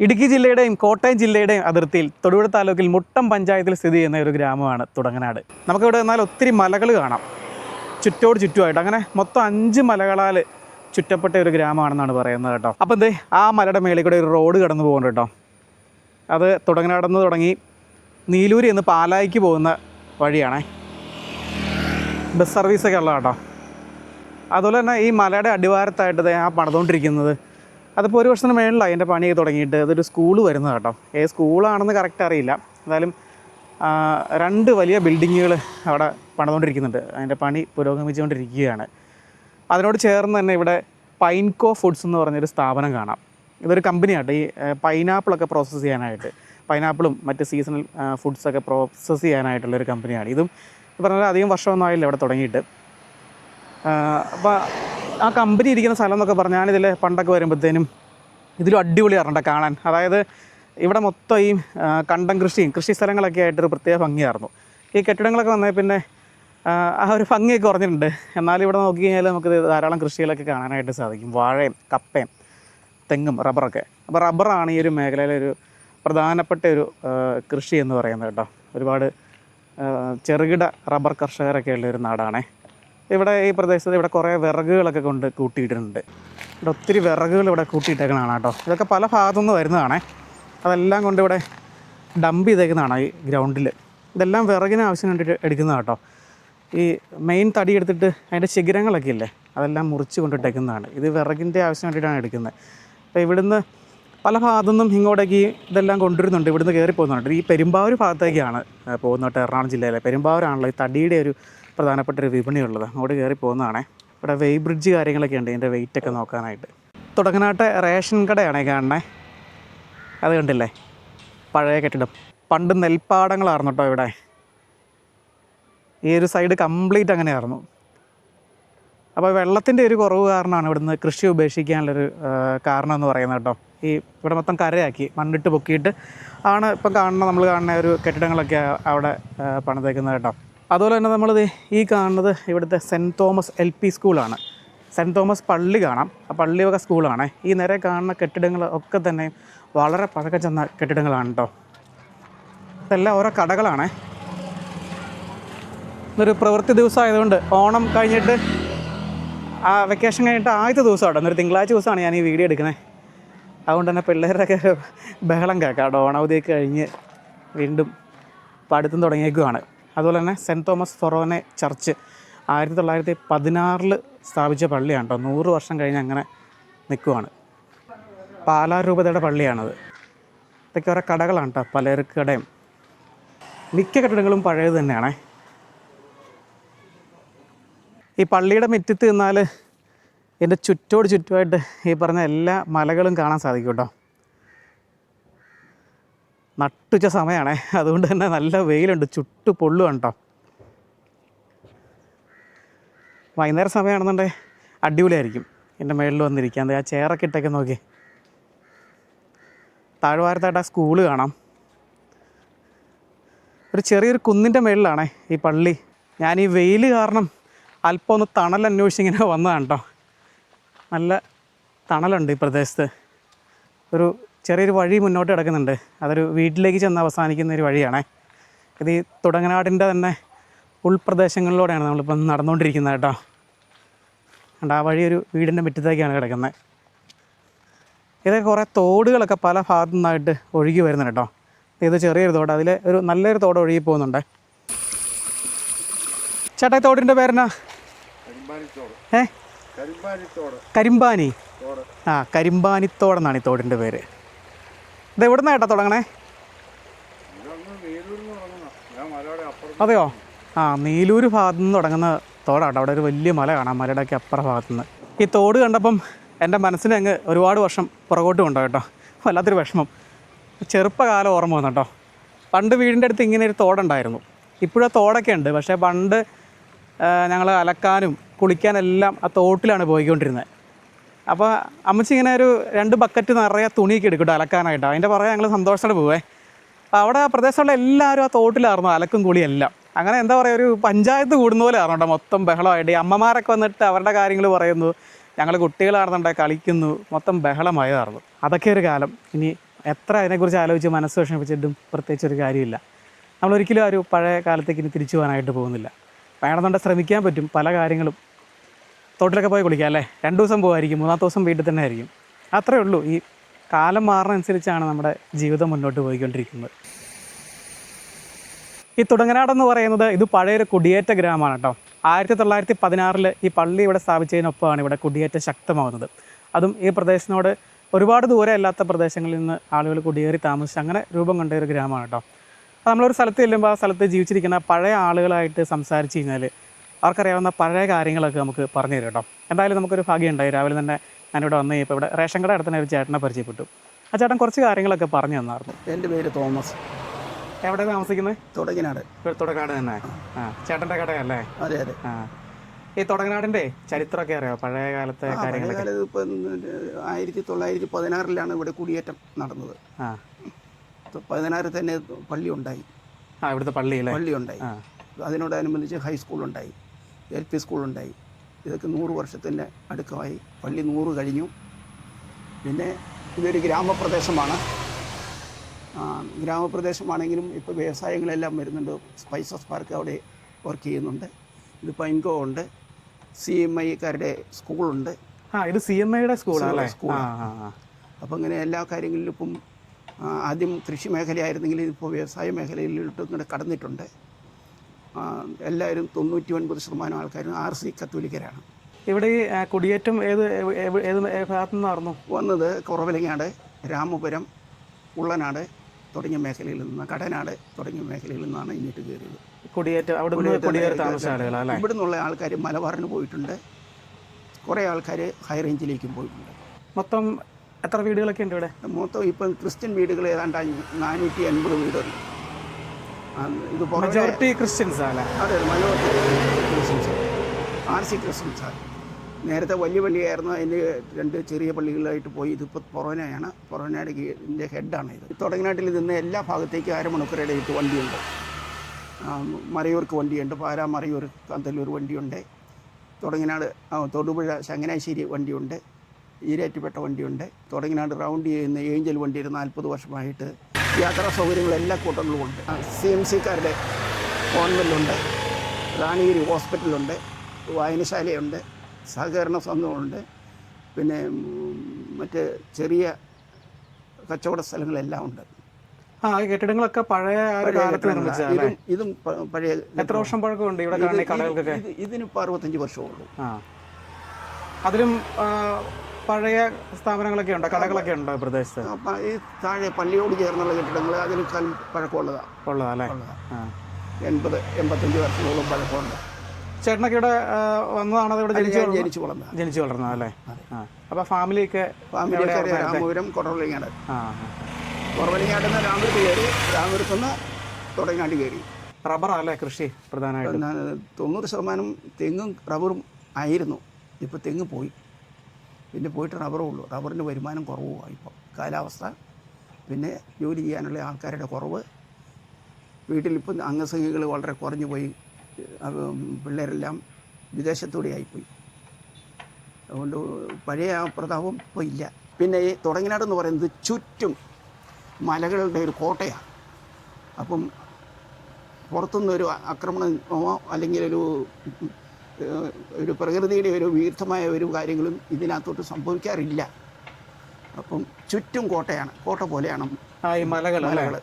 ഇടുക്കി ജില്ലയുടെയും കോട്ടയം ജില്ലയുടെയും അതിർത്തിയിൽ തൊടുപുഴ താലൂക്കിൽ മുട്ടം പഞ്ചായത്തിൽ സ്ഥിതി ചെയ്യുന്ന ഒരു ഗ്രാമമാണ് തുടങ്ങനാട്. നമുക്കിവിടെ എന്നാൽ ഒത്തിരി മലകൾ കാണാം. ചുറ്റോട് ചുറ്റുമായിട്ട്. അങ്ങനെ മൊത്തം അഞ്ച് മലകളാൽ ചുറ്റപ്പെട്ട ഒരു ഗ്രാമമാണെന്നാണ് പറയുന്നത് കേട്ടോ. അപ്പം എന്തേ ആ മലയുടെ മേളിൽ കൂടെ ഒരു റോഡ് കടന്നു പോകുന്നുണ്ട് കേട്ടോ. അത് തുടങ്ങനാടെന്ന് തുടങ്ങി നീലൂരി എന്ന് പാലായിക്ക് പോകുന്ന വഴിയാണേ. ബസ് സർവീസൊക്കെ ഉള്ള കേട്ടോ. അതുപോലെ തന്നെ ഈ മലയുടെ അടിവാരത്തായിട്ട് ആ പണിതുകൊണ്ടിരിക്കുന്നത് അതിപ്പോൾ ഒരു വർഷത്തിന് മേളിലായി അതിന്റെ പണിയൊക്കെ തുടങ്ങിയിട്ട്. അതൊരു സ്കൂൾ വരുന്നത് കേട്ടോ ഏത് സ്കൂളാണെന്ന് കറക്റ്റ് അറിയില്ല. എന്തായാലും രണ്ട് വലിയ ബിൽഡിങ്ങുകൾ അവിടെ പണിതുകൊണ്ടിരിക്കുന്നുണ്ട് അതിന്റെ പണി പുരോഗമിച്ചുകൊണ്ടിരിക്കുകയാണ്. അതിനോട് ചേർന്ന് തന്നെ ഇവിടെ പൈൻകോ ഫുഡ്സ് എന്ന് പറഞ്ഞൊരു സ്ഥാപനം കാണാം. ഇതൊരു കമ്പനിയാട്ടോ ഈ പൈനാപ്പിളൊക്കെ പ്രോസസ്സ് ചെയ്യാനായിട്ട്. പൈനാപ്പിളും മറ്റ് സീസണൽ ഫുഡ്സൊക്കെ പ്രോസസ്സ് ചെയ്യാനായിട്ടുള്ളൊരു കമ്പനിയാണ് ഇതും പറഞ്ഞാൽ അധികം വർഷമൊന്നും ആയില്ല ഇവിടെ തുടങ്ങിയിട്ട്. അപ്പോൾ ആ കമ്പനി ഇരിക്കുന്ന സ്ഥലം എന്നൊക്കെ പറഞ്ഞാൽ ഞാനിതിൽ പണ്ടൊക്കെ വരുമ്പോഴത്തേനും ഇതിലും അടിപൊളിയാറുണ്ട് കാണാൻ. അതായത് ഇവിടെ മൊത്തം ഈ കണ്ടം കൃഷിയും കൃഷി സ്ഥലങ്ങളൊക്കെ ആയിട്ടൊരു പ്രത്യേക ഭംഗിയായിരുന്നു. ഈ കെട്ടിടങ്ങളൊക്കെ വന്നേ പിന്നെ ആ, ഒരു ഭംഗിയൊക്കെ കുറഞ്ഞിട്ടുണ്ട്. എന്നാലും ഇവിടെ നോക്കി കഴിഞ്ഞാൽ നമുക്ക് ധാരാളം കൃഷികളൊക്കെ കാണാനായിട്ട് സാധിക്കും. വാഴയും കപ്പയും തെങ്ങും റബ്ബറൊക്കെ. അപ്പോൾ റബ്ബറാണ് ഈ ഒരു മേഖലയിലെ ഒരു പ്രധാനപ്പെട്ട ഒരു കൃഷി എന്ന് പറയുന്നത് കേട്ടോ ഒരുപാട് ചെറുകിട റബ്ബർ കർഷകരൊക്കെ ഉള്ള ഒരു നാടാണേ. ഇവിടെ ഈ പ്രദേശത്ത് ഇവിടെ കുറേ വിറകുകളൊക്കെ കൊണ്ട് കൂട്ടിയിട്ടുണ്ട്. ഇവിടെ ഒത്തിരി വിറകുകൾ ഇവിടെ കൂട്ടിയിട്ടേക്കണതാണ് കേട്ടോ. ഇതൊക്കെ പല ഭാഗത്തുനിന്ന് വരുന്നതാണേ. അതെല്ലാം കൊണ്ട് ഇവിടെ ഡംപ് ചെയ്തേക്കുന്നതാണ് ഈ ഗ്രൗണ്ടിൽ ഇതെല്ലാം വിറകിന് ആവശ്യം വേണ്ടിയിട്ട് എടുക്കുന്നതാണ് കേട്ടോ. ഈ മെയിൻ തടി എടുത്തിട്ട് അതിന്റെ ശിഖരങ്ങളൊക്കെ ഇല്ലേ അതെല്ലാം മുറിച്ച് കൊണ്ടിട്ടേക്കുന്നതാണ്. ഇത് വിറകിന്റെ ആവശ്യം വേണ്ടിയിട്ടാണ് എടുക്കുന്നത്. അപ്പോൾ ഇവിടുന്ന് പല ഭാഗത്തുനിന്നും ഇങ്ങോട്ടേക്ക് ഇതെല്ലാം കൊണ്ടുവരുന്നുണ്ട്. ഇവിടുന്ന് കയറി പോകുന്നുണ്ട് ഈ പെരുമ്പാവൂർ ഭാഗത്തേക്കാണ് പോകുന്നത് എറണാകുളം ജില്ലയിലെ. പെരുമ്പാവൂരാണല്ലോ ഈ തടിയുടെ ഒരു പ്രധാനപ്പെട്ട ഒരു വിപണിയുള്ളത് അങ്ങോട്ട് കയറി പോകുന്നതാണേ. ഇവിടെ വെയ് ബ്രിഡ്ജ് കാര്യങ്ങളൊക്കെ ഉണ്ട്. ഇതിന്റെ വെയിറ്റ് ഒക്കെ നോക്കാനായിട്ട്. തുടങ്ങനാട്ടെ റേഷൻ കടയാണ് കാണണേ അത് കണ്ടില്ലേ? പഴയ കെട്ടിടം. പണ്ട് നെൽപ്പാടങ്ങളായിരുന്നു കേട്ടോ ഇവിടെ. ഈ ഒരു സൈഡ് കംപ്ലീറ്റ് അങ്ങനെയായിരുന്നു അപ്പോൾ വെള്ളത്തിന്റെ ഒരു കുറവ് കാരണമാണ് ഇവിടുന്ന് കൃഷി ഉപേക്ഷിക്കാനുള്ളൊരു കാരണം എന്ന് പറയുന്നത് കേട്ടോ. ഈ ഇവിടെ മൊത്തം കരയാക്കി മണ്ണിട്ട് പൊക്കിയിട്ട് ആണ് ഇപ്പം കാണുന്ന നമ്മൾ കാണുന്ന ഒരു കെട്ടിടങ്ങളൊക്കെ അവിടെ പണിതേക്കുന്നത് കേട്ടോ. അതുപോലെ തന്നെ നമ്മളിത് ഈ കാണുന്നത് ഇവിടുത്തെ സെന്റ് തോമസ് എൽ പി സ്കൂളാണ്. സെന്റ് തോമസ് പള്ളി കാണാം. ആ പള്ളി വക സ്കൂളാണ്. ഈ നേരെ കാണുന്ന കെട്ടിടങ്ങൾ ഒക്കെ തന്നെ വളരെ പഴക്കം ചെന്ന കെട്ടിടങ്ങളാണ് കേട്ടോ ഇതെല്ലാം ഓരോ കടകളാണ്. ഇന്നൊരു പ്രവൃത്തി ദിവസമായതുകൊണ്ട് ഓണം കഴിഞ്ഞിട്ട് ആ വെക്കേഷൻ കഴിഞ്ഞിട്ട് ആദ്യത്തെ ദിവസം കേട്ടോ ഒരു തിങ്കളാഴ്ച ദിവസമാണ് ഞാൻ ഈ വീഡിയോ എടുക്കുന്നത് അതുകൊണ്ട് തന്നെ പിള്ളേരുടെയൊക്കെ ബഹളം കേൾക്കാം. കേട്ടോ ഓണാവധിയൊക്കെ കഴിഞ്ഞ് വീണ്ടും പഠിത്തം തുടങ്ങിയേക്കുവാണ്. അതുപോലെ തന്നെ സെന്റ് തോമസ് ഫൊറോനെ ചർച്ച് ആയിരത്തി തൊള്ളായിരത്തി പതിനാറിൽ സ്ഥാപിച്ച പള്ളിയാണ് കേട്ടോ നൂറ് വർഷം കഴിഞ്ഞ് അങ്ങനെ നിൽക്കുവാണ് പാലാരൂപതയുടെ പള്ളിയാണത്. ഇതൊക്കെ ഓരോ കടകളാണ് കേട്ടോ പലചരക്ക് കടയും മിക്ക കെട്ടിടങ്ങളും പഴയത് തന്നെയാണേ. ഈ പള്ളിയുടെ മുറ്റത്ത് നിന്നാൽ എന്റെ ചുറ്റോട് ചുറ്റുമായിട്ട് ഈ പറഞ്ഞ എല്ലാ മലകളും കാണാൻ സാധിക്കും കേട്ടോ. നട്ടുച്ച സമയമാണേ അതുകൊണ്ട് തന്നെ നല്ല വെയിലുണ്ട്. ചുട്ടു പൊള്ളുവാണ് കേട്ടോ വൈകുന്നേരം സമയമാണെന്നുണ്ടെങ്കിൽ അടിപൊളിയായിരിക്കും. എന്റെ മേളിൽ വന്നിരിക്കാൻ. ആ ചെയറൊക്കെ ഇട്ടൊക്കെ നോക്കി. താഴ്വാരത്തായിട്ട് ആ സ്കൂൾ കാണാം. ഒരു ചെറിയൊരു കുന്നിന്റെ മേളിലാണേ ഈ പള്ളി. ഞാൻ ഈ വെയിൽ കാരണം അല്പം ഒന്ന് തണൽ അന്വേഷിച്ച് ഇങ്ങനെ വന്നതാണ് കേട്ടോ നല്ല തണലുണ്ട് ഈ പ്രദേശത്ത്. ഒരു ചെറിയൊരു വഴി മുന്നോട്ട് കിടക്കുന്നുണ്ട്. അതൊരു വീട്ടിലേക്ക് ചെന്ന് അവസാനിക്കുന്ന ഒരു വഴിയാണേ. ഇത് ഈ തുടങ്ങനാടിന്റെ തന്നെ ഉൾപ്രദേശങ്ങളിലൂടെയാണ് നമ്മളിപ്പം നടന്നുകൊണ്ടിരിക്കുന്നത് കേട്ടോ. അണ്ട് ആ വഴി ഒരു വീടിന്റെ മുറ്റത്തേക്കാണ് കിടക്കുന്നത്. ഇതൊക്കെ കുറേ തോടുകളൊക്കെ പല ഭാഗത്തു നിന്നായിട്ട് ഒഴുകി വരുന്നുണ്ട് കേട്ടോ. ഇത് ചെറിയൊരു തോട് അതിൽ ഒരു നല്ലൊരു തോട് ഒഴുകി പോകുന്നുണ്ട്. ചേട്ടാ തോടിന്റെ പേരെന്നാ? ഏ? കരിമ്പാനി. ആ കരിമ്പാനിത്തോടെന്നാണ് ഈ തോടിന്റെ പേര്. ഇത് എവിടെ നിന്നാ ചേട്ടാ തുടങ്ങണേ അതെയോ? ആ നീലൂർ ഭാഗത്തു നിന്ന് തുടങ്ങുന്ന തോടാട്ടോ അവിടെ ഒരു വലിയ മല കാണാം മലയുടെ ഒക്കെ അപ്പുറ ഭാഗത്തു നിന്ന് ഈ തോട് കണ്ടപ്പം എന്റെ മനസ്സിനെ അങ്ങ് ഒരുപാട് വർഷം പുറകോട്ട് കൊണ്ടോ കേട്ടോ? വല്ലാത്തൊരു വിഷമം. ചെറുപ്പകാലം ഓർമ്മ വന്നു കേട്ടോ. പണ്ട് വീടിന്റെ അടുത്ത് ഇങ്ങനെ ഒരു തോടുണ്ടായിരുന്നു. ഇപ്പോഴും ആ തോടൊക്കെ ഉണ്ട്. പക്ഷേ പണ്ട് ഞങ്ങൾ അലക്കാനും കുളിക്കാനെല്ലാം ആ തോട്ടിലാണ് പോയിക്കൊണ്ടിരുന്നത്. അപ്പോൾ അമ്മച്ചി ഇങ്ങനെ ഒരു രണ്ട് ബക്കറ്റ് നിറയെ തുണിയൊക്കെ എടുക്കും കേട്ടോ അലക്കാനായിട്ട്. അതിന്റെ പുറകെ ഞങ്ങൾ സന്തോഷത്തോടെ പോവേ. അവിടെ പ്രദേശമുള്ള എല്ലാവരും ആ തോട്ടിലായിരുന്നു അലക്കും കുളിയെല്ലാം അങ്ങനെ എന്താ പറയുക ഒരു പഞ്ചായത്ത് കൂടുന്ന പോലെ ആയിരുന്നു കേട്ടോ മൊത്തം ബഹളമായിട്ട്. ഈ അമ്മമാരൊക്കെ വന്നിട്ട് അവരുടെ കാര്യങ്ങൾ പറയുന്നു. ഞങ്ങൾ കുട്ടികളാണെന്നുണ്ടെ കളിക്കുന്നു. മൊത്തം ബഹളമായതായിരുന്നു. അതൊക്കെ ഒരു കാലം. ഇനി എത്ര അതിനെക്കുറിച്ച് ആലോചിച്ച് മനസ്സ് വിഷമിപ്പിച്ചിട്ടും പ്രത്യേകിച്ച് ഒരു കാര്യമില്ല. നമ്മളൊരിക്കലും ആ ഒരു പഴയ കാലത്തേക്ക് ഇനി തിരിച്ചു പോകാനായിട്ട് പോകുന്നില്ല. വേണമെന്നുണ്ടെങ്കിൽ ശ്രമിക്കാൻ പറ്റും. പല കാര്യങ്ങളും തോട്ടിലൊക്കെ പോയി കുളിക്കാം അല്ലേ? രണ്ട് ദിവസം പോകുമായിരിക്കും മൂന്നാമത്തെ ദിവസം വീട്ടിൽ തന്നെ ആയിരിക്കും. അത്രേ ഉള്ളൂ. ഈ കാലം മാറുന്നതനുസരിച്ചാണ് നമ്മുടെ ജീവിതം മുന്നോട്ട് പോയിക്കൊണ്ടിരിക്കുന്നത്. ഈ തുടങ്ങനാടെന്ന് പറയുന്നത് ഇത് പഴയൊരു കുടിയേറ്റ ഗ്രാമമാണ് കേട്ടോ. ആയിരത്തി തൊള്ളായിരത്തി പതിനാറിൽ ഈ പള്ളി ഇവിടെ സ്ഥാപിച്ചതിനൊപ്പമാണ് ഇവിടെ കുടിയേറ്റം ശക്തമാകുന്നത് അതും ഈ പ്രദേശത്തിനോട് ഒരുപാട് ദൂരെ അല്ലാത്ത പ്രദേശങ്ങളിൽ നിന്ന് ആളുകൾ കുടിയേറി താമസിച്ച് അങ്ങനെ രൂപം കൊണ്ട ഒരു ഗ്രാമമാണ് കേട്ടോ. നമ്മളൊരു സ്ഥലത്ത് ചെല്ലുമ്പോൾ ആ സ്ഥലത്ത് ജീവിച്ചിരിക്കുന്ന പഴയ ആളുകളായിട്ട് സംസാരിച്ച് കഴിഞ്ഞാൽ അവർക്കറിയാവുന്ന പഴയ കാര്യങ്ങളൊക്കെ നമുക്ക് പറഞ്ഞു തരും കേട്ടോ. എന്തായാലും നമുക്കൊരു ഭാഗ്യം ഉണ്ടായി രാവിലെ തന്നെ ഞാനിവിടെ വന്ന് ഇപ്പോൾ ഇവിടെ റേഷൻ കട അടുത്ത് ഒരു ചേട്ടനെ പരിചയപ്പെട്ടു. ആ ചേട്ടൻ കുറച്ച് കാര്യങ്ങളൊക്കെ പറഞ്ഞു തന്നായിരുന്നു. എന്റെ പേര് തോമസ്. എവിടെ താമസിക്കുന്നത്? തുടങ്ങിനാട്. തുടങ്ങാട് തന്നെ. ആ ചേട്ടന്റെ കടയല്ലേ? അതെ അതെ. ആ. ഈ തുടങ്ങനാടിന്റെ ചരിത്രമൊക്കെ അറിയാം പഴയ കാലത്തെ കാര്യങ്ങൾ കാര്യങ്ങളൊക്കെ? ഇപ്പം ആയിരത്തി തൊള്ളായിരത്തി പതിനാറിലാണ് ഇവിടെ കുടിയേറ്റം നടന്നത്. ആ. പതിനാറിൽ തന്നെ പള്ളി ഉണ്ടായി. ആ ഇവിടുത്തെ പള്ളിയിലെ പള്ളി ഉണ്ടായി. അതിനോടനുബന്ധിച്ച് ഹൈസ്കൂൾ ഉണ്ടായി. എൽ പി സ്കൂളുണ്ടായി. ഇതൊക്കെ നൂറ് വർഷത്തിന്റെ അടുക്കമായി. പള്ളി നൂറ് കഴിഞ്ഞു. പിന്നെ ഇതൊരു ഗ്രാമപ്രദേശമാണ്. ഗ്രാമപ്രദേശമാണെങ്കിലും ഇപ്പോൾ വ്യവസായങ്ങളെല്ലാം വരുന്നുണ്ട്. സ്പൈസസ് പാർക്ക് അവിടെ വർക്ക് ചെയ്യുന്നുണ്ട്. ഇത് പൈൻകോ ഉണ്ട്. സി എം ഐക്കാരുടെ സ്കൂളുണ്ട്. ആ ഇത് സി എം ഐയുടെ സ്കൂളാണ് സ്കൂൾ അപ്പം ഇങ്ങനെ എല്ലാ കാര്യങ്ങളിലും ഇപ്പം ആദ്യം കൃഷി മേഖലയായിരുന്നെങ്കിൽ ഇപ്പോൾ വ്യവസായ മേഖലയിലോട്ട് ഇങ്ങനെ കടന്നിട്ടുണ്ട്. എല്ലാവരും തൊണ്ണൂറ്റി ഒൻപത് ശതമാനം ആൾക്കാരും ആർ സി കത്തോലിക്കരാണ്. ഇവിടെ ഈ കുടിയേറ്റം ഏത് ഏത് ഭാഗത്തു നിന്നായിരുന്നു? വന്നത് കുറവലങ്ങാട് രാമപുരം ഉള്ളനാട് തുടങ്ങിയ മേഖലയിൽ നിന്ന് കടനാട് തുടങ്ങിയ മേഖലയിൽ നിന്നാണ് ഇങ്ങോട്ട് കയറിയത്. കുടിയേറ്റം അവിടെ ഇവിടെ നിന്നുള്ള ആൾക്കാർ മലബാറിന് പോയിട്ടുണ്ട്. കുറേ ആൾക്കാർ ഹൈ റേഞ്ചിലേക്കും പോയിട്ടുണ്ട്. മൊത്തം എത്ര വീടുകളൊക്കെ ഉണ്ട് ഇവിടെ? മൊത്തം ഇപ്പം ക്രിസ്ത്യൻ വീടുകൾ ഏതാണ്ട് നാനൂറ്റി അൻപത് വീടുണ്ട്. ഇത് മെജോറിറ്റി ക്രിസ്ത്യൻസ് അല്ലേ അതെ majority Christians R C Christians നേരത്തെ വലിയ പള്ളിയായിരുന്നു. അതിന്റെ രണ്ട് ചെറിയ പള്ളികളായിട്ട് പോയി. ഇതിപ്പോൾ പൊറോനയാണ്. പൊറോനയുടെ ഇതിന്റെ ഹെഡാണ് ഇത്. തുടങ്ങിനാട്ടിൽ നിന്ന് എല്ലാ ഭാഗത്തേക്കും അരമണിക്കൂർ ഇടയിട്ട് വണ്ടിയുണ്ട്. മറയൂർക്ക് വണ്ടിയുണ്ട്. പാരാ മറയൂർ കാന്തല്ലൂർ വണ്ടിയുണ്ട്. തുടങ്ങിനാട് തൊടുപുഴ ചങ്ങനാശ്ശേരി വണ്ടിയുണ്ട്. ഈരാറ്റുപേട്ട വണ്ടിയുണ്ട്. തുടങ്ങിനാട് റൗണ്ട് ചെയ്യുന്ന ഏഞ്ചൽ വണ്ടി ഒരു നാൽപ്പത് വർഷമായിട്ട് യാത്രാ സൗകര്യങ്ങൾ എല്ലാ കൂട്ടങ്ങളും ഉണ്ട് സി എം സിക്കാരുടെ കോൺവെന്റുണ്ട് റാണിഗിരി ഹോസ്പിറ്റലുണ്ട് വായനശാലയുണ്ട് സഹകരണ സംഘമുണ്ട് പിന്നെ മറ്റ് ചെറിയ കച്ചവട സ്ഥലങ്ങളെല്ലാം ഉണ്ട്. ആ കെട്ടിടങ്ങളൊക്കെ പഴയ ഇതും ഇതും പഴയ എത്ര വർഷം പഴക്കമുണ്ട് ഇവിടെ ഇതിന് അറുപത്തഞ്ച് വർഷമുള്ളൂ അതിലും പഴയ സ്ഥാപനങ്ങളൊക്കെ ഉണ്ട്? കടകളൊക്കെ ഉണ്ട് പ്രദേശത്ത്? ഈ താഴെ പള്ളിയോട് ചേർന്നുള്ള കെട്ടിടങ്ങൾ അതിനേക്കാൾ പഴക്കമുള്ളതാണ് ഉള്ളതല്ലേ? എൺപത് എൺപത്തഞ്ച് വർഷത്തോളം പഴക്കമുണ്ട്. ചേട്ടനൊക്കെ ഇവിടെ വന്നതാണോ ഇവിടെ ജനിച്ചു ജനിച്ചു വളർന്നത്. ജനിച്ചു വളർന്നതല്ലേ? അല്ലേ അപ്പോൾ ഫാമിലിയൊക്കെ ഫാമിലി രാമപുരം കുറവലിങ്ങാട് നിന്ന് രാമപുരത്ത് കയറി രാമപുരത്ത് നിന്ന് തുടങ്ങാണ്ട് കയറി. റബ്ബറാ അല്ലേ കൃഷി പ്രധാനമായിട്ടും? തൊണ്ണൂറ് ശതമാനം തെങ്ങും റബ്ബറും ആയിരുന്നു. ഇപ്പോൾ തെങ്ങ് പോയി. പിന്നെ പോയിട്ട് റബ്ബറേ ഉള്ളൂ. റബ്ബറിന്റെ വരുമാനം കുറവുമാണ് ഇപ്പോൾ കാലാവസ്ഥ പിന്നെ ജോലി ചെയ്യാനുള്ള ആൾക്കാരുടെ കുറവ്. വീട്ടിലിപ്പം അംഗസംഖ്യകൾ വളരെ കുറഞ്ഞു പോയി. പിള്ളേരെല്ലാം വിദേശത്തൂടെ ആയിപ്പോയി. അതുകൊണ്ട് പഴയ ആ പ്രതാപം ഇപ്പോൾ ഇല്ല. പിന്നെ ഈ തുടങ്ങിനാട് എന്ന് പറയുന്നത് ചുറ്റും മലകളുടെ ഒരു കോട്ടയാണ്. അപ്പം പുറത്തുനിന്നൊരു ആക്രമണമോ അല്ലെങ്കിൽ ഒരു ഒരു പ്രകൃതിയുടെ ഒരു വീർത്ഥമായ ഒരു കാര്യങ്ങളും ഇതിനകത്തോട്ട് സംഭവിക്കാറില്ല. അപ്പം ചുറ്റും കോട്ടയാണ് കോട്ട പോലെയാണ് ആ ഈ മലകൾ മലകൾ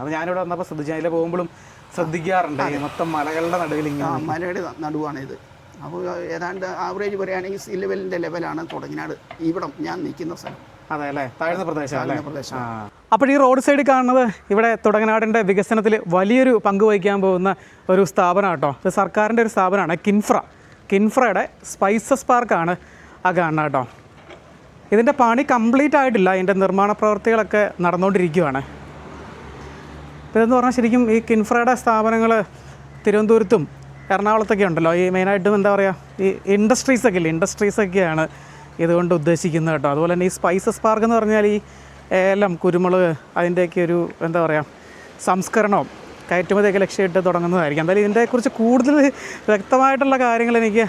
അത് ഞാനിവിടെ വന്നപ്പോൾ ശ്രദ്ധിച്ചു. അതിലെ പോകുമ്പോഴും ശ്രദ്ധിക്കാറുണ്ട് മൊത്തം മലകളുടെ നടുവിൽ ആ മലയുടെ നടുവാണിത് അപ്പോൾ ഏതാണ്ട് ആവറേജ് പറയുകയാണെങ്കിൽ സീ ലെവലിന്റെ ലെവലാണ് തുടങ്ങിനാട്. ഇവിടം ഞാൻ നിൽക്കുന്ന സ്ഥലം. അതെ അല്ലേ? താഴ്ന്ന പ്രദേശം. അപ്പോൾ ഈ റോഡ് സൈഡിൽ കാണുന്നത് ഇവിടെ തുടങ്ങനാടിന്റെ വികസനത്തിൽ വലിയൊരു പങ്ക് വഹിക്കാൻ പോകുന്ന ഒരു സ്ഥാപനമാണ് കേട്ടോ ഇത് സർക്കാരിന്റെ ഒരു സ്ഥാപനമാണ് കിൻഫ്ര. കിൻഫ്രയുടെ സ്പൈസസ് പാർക്കാണ് ആ കാണുന്നത് കേട്ടോ. ഇതിന്റെ പണി കംപ്ലീറ്റ് ആയിട്ടില്ല. അതിന്റെ നിർമ്മാണ പ്രവർത്തികളൊക്കെ നടന്നുകൊണ്ടിരിക്കുകയാണ് ഇതെന്ന് പറഞ്ഞാൽ ശരിക്കും ഈ കിൻഫ്രയുടെ സ്ഥാപനങ്ങൾ തിരുവനന്തപുരത്തും എറണാകുളത്തൊക്കെ ഉണ്ടല്ലോ. ഈ മെയിനായിട്ടും എന്താ പറയുക? ഈ ഇൻഡസ്ട്രീസൊക്കെ ഇല്ലേ? ഇൻഡസ്ട്രീസൊക്കെയാണ് ഇതുകൊണ്ട് ഉദ്ദേശിക്കുന്നത് കേട്ടോ. അതുപോലെ തന്നെ ഈ സ്പൈസസ് പാർക്ക് എന്ന് പറഞ്ഞാൽ ഈ ഏലം കുരുമുളക് അതിന്റെയൊക്കെ ഒരു എന്താ പറയുക സംസ്കരണവും കയറ്റുമതിയൊക്കെ ലക്ഷ്യമിട്ട് തുടങ്ങുന്നതായിരിക്കും. എന്തായാലും ഇതിനെക്കുറിച്ച് കൂടുതൽ വ്യക്തമായിട്ടുള്ള കാര്യങ്ങൾ എനിക്ക്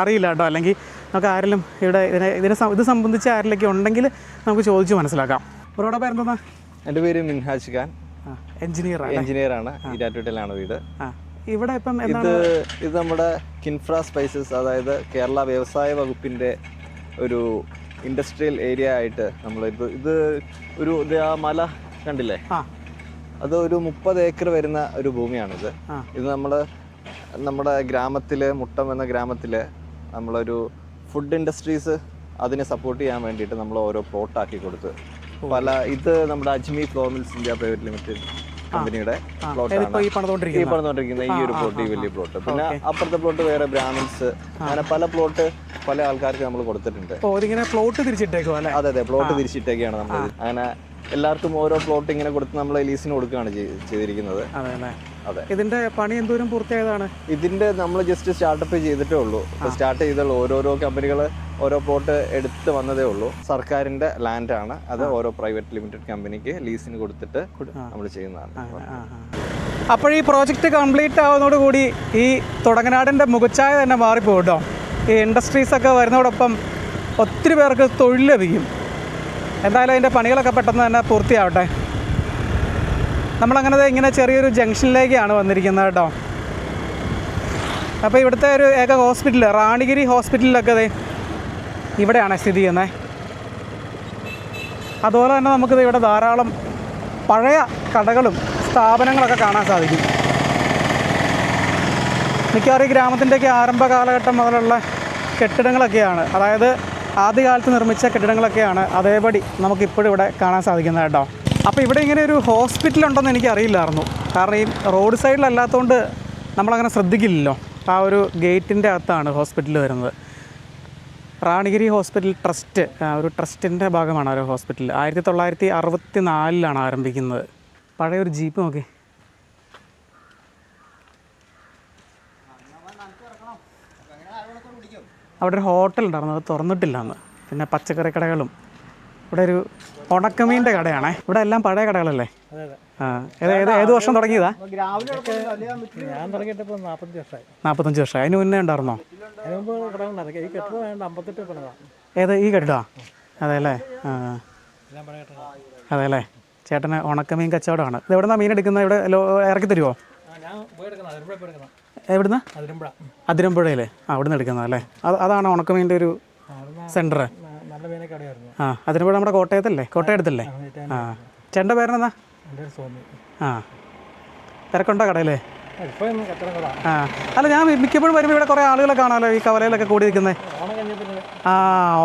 അറിയില്ല കേട്ടോ. അല്ലെങ്കിൽ നമുക്ക് ആരെങ്കിലും ഇവിടെ ഇതിനെ ഇതിനെ ഇത് സംബന്ധിച്ച് ആരിലൊക്കെ ഉണ്ടെങ്കിൽ നമുക്ക് ചോദിച്ച് മനസ്സിലാക്കാം. ബ്രോയുടെ പേരെന്താ എന്റെ പേര് മിൻഹാജ് ഖാൻ. എഞ്ചിനീയർ ആണ് എഞ്ചിനീയർ ആണ് ഈരാറ്റുപേട്ടയിലാണ് വീട്. ഇവിടെ ഇപ്പം ഇത് ഇത് നമ്മുടെ കിൻഫ്ര സ്പൈസസ് അതായത് കേരള വ്യവസായ വകുപ്പിന്റെ ഒരു ഇൻഡസ്ട്രിയൽ ഏരിയ ആയിട്ട് നമ്മൾ ഇത് ഇത് ഒരു മല കണ്ടില്ലേ? അത് ഒരു മുപ്പത് ഏക്കർ വരുന്ന ഒരു ഭൂമിയാണിത്. ഇത് നമ്മൾ നമ്മുടെ ഗ്രാമത്തിൽ മുട്ടം എന്ന ഗ്രാമത്തിൽ നമ്മളൊരു ഫുഡ് ഇൻഡസ്ട്രീസ് അതിനെ സപ്പോർട്ട് ചെയ്യാൻ വേണ്ടിയിട്ട് നമ്മൾ ഓരോ പ്ലോട്ട് ആക്കി കൊടുത്ത്. പല ഇത് നമ്മുടെ Ajmi flour mills India private limited കമ്പനിയുടെ പ്ലോട്ടാണ് പ്ലോട്ട് ഈ ഈ ഈ ഒരു പ്ലോട്ട് ഈ വലിയ പ്ലോട്ട് പിന്നെ അപ്പുറത്തെ പ്ലോട്ട് വേറെ ബ്രാഹ്മിൻസ്. അങ്ങനെ പല പ്ലോട്ട് പല ആൾക്കാർക്ക് നമ്മൾ കൊടുത്തിട്ടുണ്ട്. പ്ലോട്ട് തിരിച്ചിട്ടേക്കോ അതെ അതെ പ്ലോട്ട് തിരിച്ചിട്ടേക്കാണ് നമ്മൾ അങ്ങനെ എല്ലാവർക്കും ഓരോ പ്ലോട്ട് ഇങ്ങനെ കൊടുത്ത് നമ്മൾ ലീസിന് കൊടുക്കുകയാണ് ചെയ്തിരിക്കുന്നത്. അതെ. ഇതിന്റെ പണി എന്തോരം പൂർത്തിയായതാണ്? ഇതിന്റെ നമ്മൾ ജസ്റ്റ് സ്റ്റാർട്ടപ്പ് ചെയ്തിട്ടേ ഉള്ളൂ. സ്റ്റാർട്ട് ചെയ്തുള്ളൂ ഓരോരോ കമ്പനികൾ ഓരോ പ്ലോട്ട് എടുത്ത് വന്നതേ ഉള്ളൂ. സർക്കാരിന്റെ ലാൻഡ് ആണ്. അത് ഓരോ പ്രൈവറ്റ് ലിമിറ്റഡ് കമ്പനിക്ക് ലീസിന് കൊടുത്തിട്ട് നമ്മൾ ചെയ്യുന്നതാണ്. അപ്പോൾ ഈ പ്രോജക്റ്റ് കംപ്ലീറ്റ് ആവുന്നതോടുകൂടി ഈ തുടങ്ങനാടിന്റെ മുഖച്ഛായ തന്നെ മാറിപ്പോകും കേട്ടോ ഈ ഇൻഡസ്ട്രീസ് ഒക്കെ വരുന്നതോടൊപ്പം ഒത്തിരി പേർക്ക് തൊഴിൽ ലഭിക്കും. എന്തായാലും അതിന്റെ പണികളൊക്കെ പെട്ടെന്ന് തന്നെ പൂർത്തിയാവട്ടെ. നമ്മളങ്ങനെ ഇങ്ങനെ ചെറിയൊരു ജംഗ്ഷനിലേക്കാണ് വന്നിരിക്കുന്നത് കേട്ടോ. അപ്പോൾ ഇവിടുത്തെ ഒരു ഏക ഹോസ്പിറ്റൽ റാണിഗിരി ഹോസ്പിറ്റലിലൊക്കെ ദേ ഇവിടെയാണ് സ്ഥിതി ചെയ്യുന്നത് അതുപോലെ തന്നെ നമുക്കിത് ഇവിടെ ധാരാളം പഴയ കടകളും സ്ഥാപനങ്ങളൊക്കെ കാണാൻ സാധിക്കും. മിക്കവാറും ഈ ഗ്രാമത്തിന്റെയൊക്കെ ആരംഭ കാലഘട്ടം മുതലുള്ള കെട്ടിടങ്ങളൊക്കെയാണ്. അതായത് ആദ്യകാലത്ത് നിർമ്മിച്ച കെട്ടിടങ്ങളൊക്കെയാണ് അതേപടി നമുക്കിപ്പോഴും ഇവിടെ കാണാൻ സാധിക്കുന്നത് കേട്ടോ. അപ്പോൾ ഇവിടെ ഇങ്ങനെ ഒരു ഹോസ്പിറ്റൽ ഉണ്ടെന്ന് എനിക്ക് അറിയില്ലായിരുന്നു കാരണം ഈ റോഡ് സൈഡിലല്ലാത്തതുകൊണ്ട് നമ്മളങ്ങനെ ശ്രദ്ധിക്കില്ലല്ലോ. ആ ഒരു ഗേറ്റിന്റെ അകത്താണ് ഹോസ്പിറ്റൽ വരുന്നത്. റാണിഗിരി ഹോസ്പിറ്റൽ ട്രസ്റ്റ് ഒരു ട്രസ്റ്റിന്റെ ഭാഗമാണ് ആ ഒരു ഹോസ്പിറ്റൽ ആയിരത്തി തൊള്ളായിരത്തി അറുപത്തി നാലിലാണ് ആരംഭിക്കുന്നത്. പഴയ ഒരു ജീപ്പ് നോക്കി അവിടെ ഒരു ഹോട്ടൽ ഉണ്ടായിരുന്നു അത് തുറന്നിട്ടില്ല അന്ന്. പിന്നെ പച്ചക്കറി കടകളും. ഇവിടെ ഒരു ഉണക്കമീന്റെ കടയാണേ. ഇവിടെ എല്ലാം പഴയ കടകളല്ലേ? ആ ഏത് വർഷം തുടങ്ങിയതാ? ഞാൻ നാൽപ്പത്തഞ്ച് വർഷമായി. നാൽപ്പത്തഞ്ച് അതിന് മുന്നേ ഉണ്ടായിരുന്നോ? ഈ കെട്ടിടം അമ്പത്തെട്ട് ഏത് ഈ കെട്ടിടാ? അതെ അല്ലേ എല്ലാം പഴയ കെട്ടിടമാണ് അതെ അല്ലേ ചേട്ടന് ഉണക്കമീൻ കച്ചവടമാണ്. ഇത് എവിടുന്നാ മീൻ എടുക്കുന്നത്? ഇവിടെ ഇറക്കി തരുമോ ഞാൻ പോയി എടുക്കണം എവിടുന്ന്? അതിരുമ്പുഴ. അതിരമ്പുഴയിലെ. ആ അവിടുന്ന് എടുക്കുന്ന അല്ലേ? അത് അതാണ് ഉണക്കമീന്റെ ഒരു സെന്റർ ആ അതിരമ്പുഴ നമ്മുടെ കോട്ടയത്തല്ലേ? കോട്ടയത്തല്ലേ ആ ചേട്ടന്റെ പേരെന്നാ ആ. തിരക്കുണ്ടോ കടയിലേ? ആ അല്ല ഞാൻ മിക്കപ്പോഴും വരുമ്പോൾ ഇവിടെ കുറേ ആളുകളെ കാണാമല്ലോ ഈ കവലയിലൊക്കെ കൂടി നിൽക്കുന്നത് ആ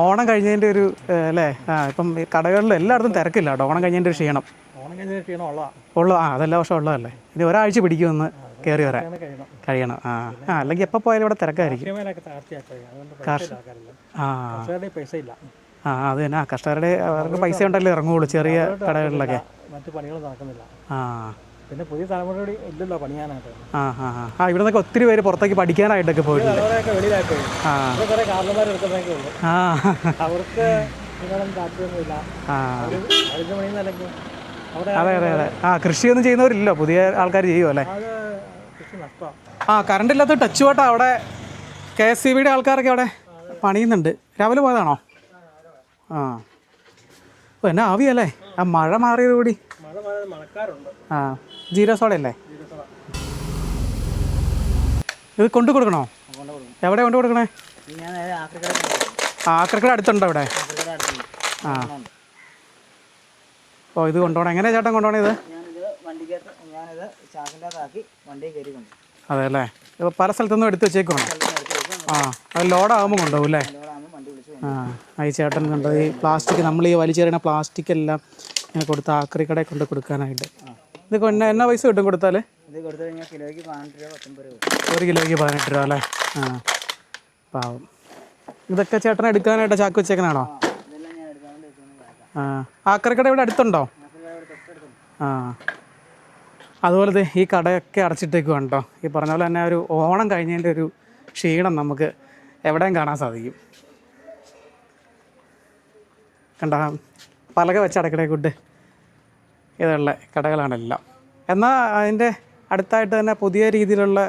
ഓണം കഴിഞ്ഞതിന്റെ ഒരു അല്ലേ? ആ ഇപ്പം ഈ കടകളിലും എല്ലായിടത്തും തിരക്കില്ല കേട്ടോ. ഓണം കഴിഞ്ഞതിന്റെ ഒരു ക്ഷീണം. ഓണം കഴിഞ്ഞ ക്ഷീണം ഉള്ളതാണ് ഉള്ളു ആ അതെല്ലാ വർഷം ഉള്ളതല്ലേ? ഇനി ഒരാഴ്ച പിടിക്കുമെന്ന്. കയറി വരാൻ കഴിയണം. ആ. ആ അല്ലെങ്കിൽ എപ്പോൾ പോയാലും ഇവിടെ തിരക്കായിരിക്കും. ആ. ആ അത് തന്നെ. ആ കർഷകരുടെ അവർക്ക് പൈസ ഉണ്ടല്ലോ ഇറങ്ങുള്ളൂ ചെറിയ കടകളിലൊക്കെ. മറ്റു പണികൾ നടക്കുന്നില്ല. ആ. പിന്നെ പുതിയ തലമുറയോട് ഇല്ലല്ലോ പണിയാനായിട്ട്. ആ ആ ആ. ഇവിടെ നിന്നൊക്കെ ഒത്തിരി പേര് പുറത്തേക്ക് പഠിക്കാനായിട്ടൊക്കെ പോയിട്ടുണ്ട്. ആ. അവർക്ക് താല്പര്യമൊന്നുമില്ല അതെ അതെ അതെ. ആ കൃഷിയൊന്നും ചെയ്യുന്നവരില്ലോ പുതിയ ആൾക്കാർ ചെയ്യുമോ അല്ലേ അത് കൃഷി നഷ്ടമാണ് ആ കറണ്ട് ഇല്ലാത്ത ടച്ച് പോട്ടാ അവിടെ കെ എസ് സി ബിയുടെ ആൾക്കാരൊക്കെ അവിടെ പണിയുന്നുണ്ട്. രാവിലെ പോയതാണോ? ആ. ഓ എന്നാ ആവിയല്ലേ? ആ മഴ മാറിയത് കൂടി ആ ജീരോ സോഡ അല്ലേ? ഇത് കൊണ്ടു കൊടുക്കണോ? എവിടെ കൊണ്ടു കൊടുക്കണേ? ആക്രക്കട അടുത്തുണ്ടോ അവിടെ? ആ. ഓ ഇത് കൊണ്ടുപോകണം. എങ്ങനെയാ ചേട്ടൻ കൊണ്ടുപോകണേ ഇത്? ഞാനിത് വണ്ടിക്കകത്ത് ഞാനിത് ചാക്കിന്റെ അകത്താക്കി അതെ അല്ലേ ഇപ്പോൾ പല സ്ഥലത്തുനിന്നും എടുത്ത് വെച്ചേക്കണം ആ അത് ലോഡാകുമ്പോൾ കൊണ്ടുപോകും അല്ലേ? ആ ഈ ചേട്ടൻ കണ്ടത് ഈ പ്ലാസ്റ്റിക് നമ്മൾ ഈ വലിച്ചെറിയണ പ്ലാസ്റ്റിക് എല്ലാം ഇങ്ങനെ കൊടുത്ത് ആക്രി കടയിൽ കൊണ്ട് കൊടുക്കാനായിട്ട്. ഇത് എന്നാ എന്നാ പൈസ കിട്ടും കൊടുത്താൽ ഒരു കിലോയ്ക്ക് പതിനെട്ട് രൂപ അല്ലേ? ആ പാവം. ഇതൊക്കെ ചേട്ടൻ എടുക്കാനായിട്ട് ചാക്ക് വെച്ചേക്കണാണോ ആ ആക്രിക്കട ഇവിടെ അടുത്തുണ്ടോ? ആ. അതുപോലെ ഈ കടയൊക്കെ അടച്ചിട്ടേക്കുവാണ് കേട്ടോ ഈ പറഞ്ഞ പോലെ തന്നെ ഒരു ഓണം കഴിഞ്ഞതിന്റെ ഒരു ക്ഷീണം നമുക്ക് എവിടെയും കാണാൻ സാധിക്കും. കണ്ട? പലക വെച്ച് അടക്കടേ കൂട്ട് ഇതുള്ള കടകളാണെല്ലാം എന്നാൽ അതിന്റെ അടുത്തായിട്ട് തന്നെ പുതിയ രീതിയിലുള്ള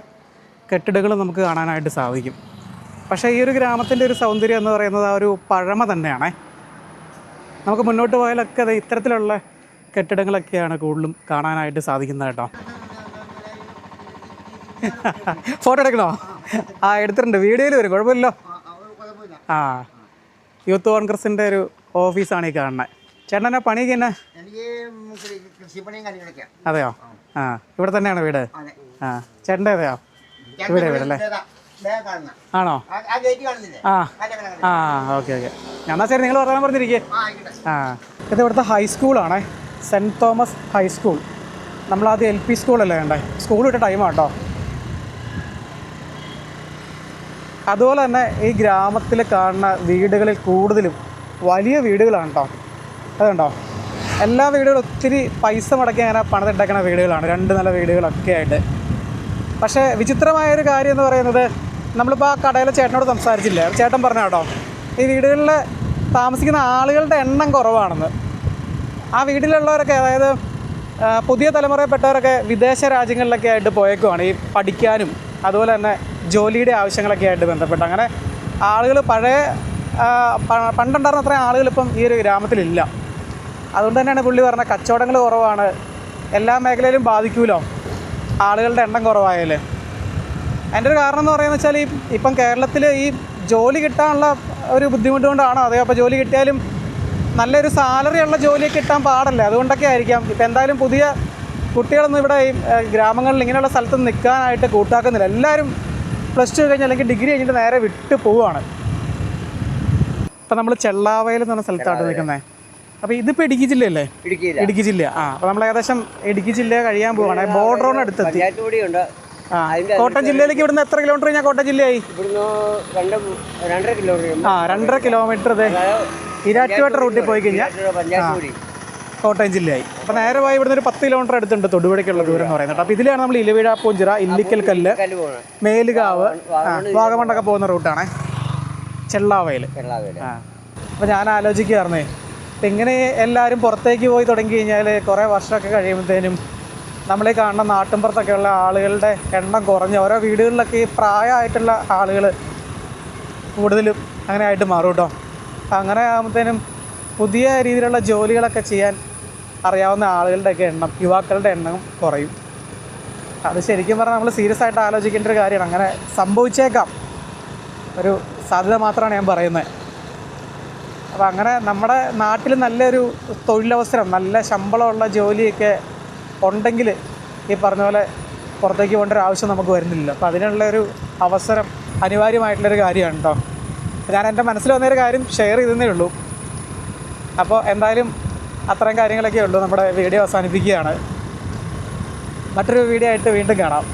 കെട്ടിടങ്ങൾ നമുക്ക് കാണാനായിട്ട് സാധിക്കും. പക്ഷേ ഈ ഒരു ഗ്രാമത്തിന്റെ ഒരു സൗന്ദര്യം എന്ന് പറയുന്നത് ആ ഒരു പഴമ തന്നെയാണേ. നമുക്ക് മുന്നോട്ട് പോയാലൊക്കെ ഇത്തരത്തിലുള്ള കെട്ടിടങ്ങളൊക്കെയാണ് കൂടുതലും കാണാനായിട്ട് സാധിക്കുന്നത് കേട്ടോ. ഫോട്ടോ എടുക്കണോ? ആ എടുത്തിട്ടുണ്ട്. വീഡിയോയിൽ വരും. കുഴപ്പമില്ലല്ലോ. ആ യൂത്ത് കോൺഗ്രസിന്റെ ഒരു ഓഫീസാണ് ഈ കാണുന്നത് ചേട്ടനെ പണിയൊക്കെ എന്നാ അതെയോ? ആ ഇവിടെ തന്നെയാണ് വീട്? ആ ചേട്ടന്റെ അതെയോ ഇവിടെ വീട് അല്ലേ? ആണോ? ആ- ആ. Okay okay. എന്നാ ശരി നിങ്ങൾ പറയാൻ പറഞ്ഞിരിക്കേ. ആ ഇത് ഇവിടുത്തെ ഹൈസ്കൂളാണേ സെന്റ് തോമസ് ഹൈസ്കൂൾ നമ്മളാദ്യം എൽ പി സ്കൂളല്ലേ വേണ്ടേ സ്കൂൾ വിട്ട ടൈമാണ് കേട്ടോ അതുപോലെ തന്നെ ഈ ഗ്രാമത്തിൽ കാണുന്ന വീടുകളിൽ കൂടുതലും വലിയ വീടുകളാണ് കേട്ടോ അതുണ്ടോ? എല്ലാ വീടുകളും ഒത്തിരി പൈസ മുടക്കി അങ്ങനെ പണിതിട്ടേക്കണ വീടുകളാണ്. രണ്ട് നല്ല വീടുകളൊക്കെ ആയിട്ട്. പക്ഷേ വിചിത്രമായൊരു കാര്യം എന്ന് പറയുന്നത് നമ്മളിപ്പോൾ ആ കടയിലെ ചേട്ടനോട് സംസാരിച്ചില്ലേ? ചേട്ടൻ പറഞ്ഞ കേട്ടോ ഈ വീടുകളിൽ താമസിക്കുന്ന ആളുകളുടെ എണ്ണം കുറവാണെന്ന്. ആ വീട്ടിലുള്ളവരൊക്കെ അതായത് പുതിയ തലമുറയിൽപ്പെട്ടവരൊക്കെ വിദേശ രാജ്യങ്ങളിലൊക്കെ ആയിട്ട് പോയേക്കുവാണ് ഈ പഠിക്കാനും അതുപോലെ തന്നെ ജോലിയുടെ ആവശ്യങ്ങളൊക്കെ ആയിട്ട് ബന്ധപ്പെട്ട്. അങ്ങനെ ആളുകൾ പഴയ പണ്ടുണ്ടായിരുന്ന അത്രയും ആളുകൾ ഇപ്പം ഈ ഒരു ഗ്രാമത്തിലില്ല. അതുകൊണ്ട് തന്നെയാണ് പുള്ളി പറഞ്ഞത് കച്ചവടങ്ങൾ കുറവാണ്. എല്ലാ മേഖലയിലും ബാധിക്കൂലോ? ആളുകളുടെ എണ്ണം കുറവായാലേ. അതിന്റെ ഒരു കാരണം എന്ന് പറയുന്നത് വെച്ചാൽ ഈ ഇപ്പം കേരളത്തിൽ ഈ ജോലി കിട്ടാനുള്ള ഒരു ബുദ്ധിമുട്ട് കൊണ്ടാണോ അതെ അപ്പോൾ ജോലി കിട്ടിയാലും നല്ലൊരു സാലറി ഉള്ള ജോലി കിട്ടാൻ പാടല്ലേ? അതുകൊണ്ടൊക്കെ ആയിരിക്കാം. ഇപ്പം എന്തായാലും പുതിയ കുട്ടികളൊന്നും ഇവിടെ ഈ ഗ്രാമങ്ങളിൽ ഇങ്ങനെയുള്ള സ്ഥലത്ത് നിൽക്കാനായിട്ട് കൂട്ടാക്കുന്നില്ല. എല്ലാവരും പ്ലസ് ടു കഴിഞ്ഞ് അല്ലെങ്കിൽ ഡിഗ്രി കഴിഞ്ഞിട്ട് നേരെ വിട്ട് പോവുകയാണ്. ഇപ്പം നമ്മൾ ചെള്ളാവയൽ എന്ന് പറഞ്ഞ സ്ഥലത്താണ് നിൽക്കുന്നത് അപ്പോൾ ഇതിപ്പോൾ ഇടുക്കി ജില്ലയല്ലേ? ഇടുക്കി ജില്ല. ആ അപ്പോൾ നമ്മൾ ഏകദേശം ഇടുക്കി ജില്ല കഴിയാൻ പോവാണ്. ബോർഡറോട് അടുത്തെത്തി. ആ കോട്ടയം ജില്ലയിലേക്ക് ഇവിടുന്ന് എത്ര കിലോമീറ്റർ കഴിഞ്ഞാൽ കോട്ടയം ജില്ലയായി? ഇവിടുന്ന് രണ്ട് രണ്ടര കിലോമീറ്റർ ആ രണ്ടര കിലോമീറ്റർ ഇത് ഇരാറ്റുപേട്ട റൂട്ടിൽ പോയി കഴിഞ്ഞാൽ കോട്ടയം ജില്ലയായി. അപ്പോൾ നേരെ പോയി ഇവിടുന്ന് ഒരു പത്ത് കിലോമീറ്റർ അടുത്തുണ്ട് തൊടുപുഴയ്ക്കുള്ള ദൂരം എന്ന് പറയുന്നത്. അപ്പോൾ ഇതിലാണ് നമ്മൾ ഇലവിഴ പൂഞ്ചിറ ഇല്ലിക്കൽ കല്ല് മേലുകാവ് വാഗമണ്ടൊക്കെ വാഗമണ്ണൊക്കെ പോകുന്ന റൂട്ടാണ്. ചെള്ളാവയൽ ആ. അപ്പോൾ ഞാൻ ആലോചിക്കുകയായിരുന്നേ ഇപ്പം ഇങ്ങനെ എല്ലാവരും പുറത്തേക്ക് പോയി തുടങ്ങി കഴിഞ്ഞാൽ കുറേ വർഷമൊക്കെ കഴിയുമ്പോഴത്തേനും നമ്മളെ കാണുന്ന നാട്ടിൻപുറത്തൊക്കെയുള്ള ആളുകളുടെ എണ്ണം കുറഞ്ഞ് ഓരോ വീടുകളിലൊക്കെ ഈ പ്രായമായിട്ടുള്ള ആളുകൾ കൂടുതലും അങ്ങനെ ആയിട്ട് മാറും കേട്ടോ അങ്ങനെ ആകുമ്പോഴത്തേനും പുതിയ രീതിയിലുള്ള ജോലികളൊക്കെ ചെയ്യാൻ അറിയാവുന്ന ആളുകളുടെയൊക്കെ എണ്ണം യുവാക്കളുടെ എണ്ണം കുറയും. അത് ശരിക്കും പറഞ്ഞാൽ നമ്മൾ സീരിയസ് ആയിട്ട് ആലോചിക്കേണ്ട ഒരു കാര്യമാണ്. അങ്ങനെ സംഭവിച്ചേക്കാം. ഒരു സാധ്യത മാത്രമാണ് ഞാൻ പറയുന്നത്. അപ്പോൾ അങ്ങനെ നമ്മുടെ നാട്ടിൽ നല്ലൊരു തൊഴിലവസരം നല്ല ശമ്പളമുള്ള ജോലിയൊക്കെ ഉണ്ടെങ്കിൽ ഈ പറഞ്ഞ പോലെ പുറത്തേക്ക് പോകേണ്ട ഒരു ആവശ്യം നമുക്ക് വരുന്നില്ല അപ്പോൾ അതിനുള്ള ഒരു അവസരം അനിവാര്യമായിട്ടുള്ളൊരു കാര്യമാണ് കേട്ടോ ഞാൻ എന്റെ മനസ്സിൽ വന്നൊരു കാര്യം ഷെയർ ചെയ്തേ ഉള്ളൂ. അപ്പോൾ എന്തായാലും അത്രയും കാര്യങ്ങളൊക്കെ ഉള്ളൂ നമ്മുടെ വീഡിയോ അവസാനിപ്പിക്കുകയാണ്. മറ്റൊരു വീഡിയോ ആയിട്ട് വീണ്ടും കാണാം.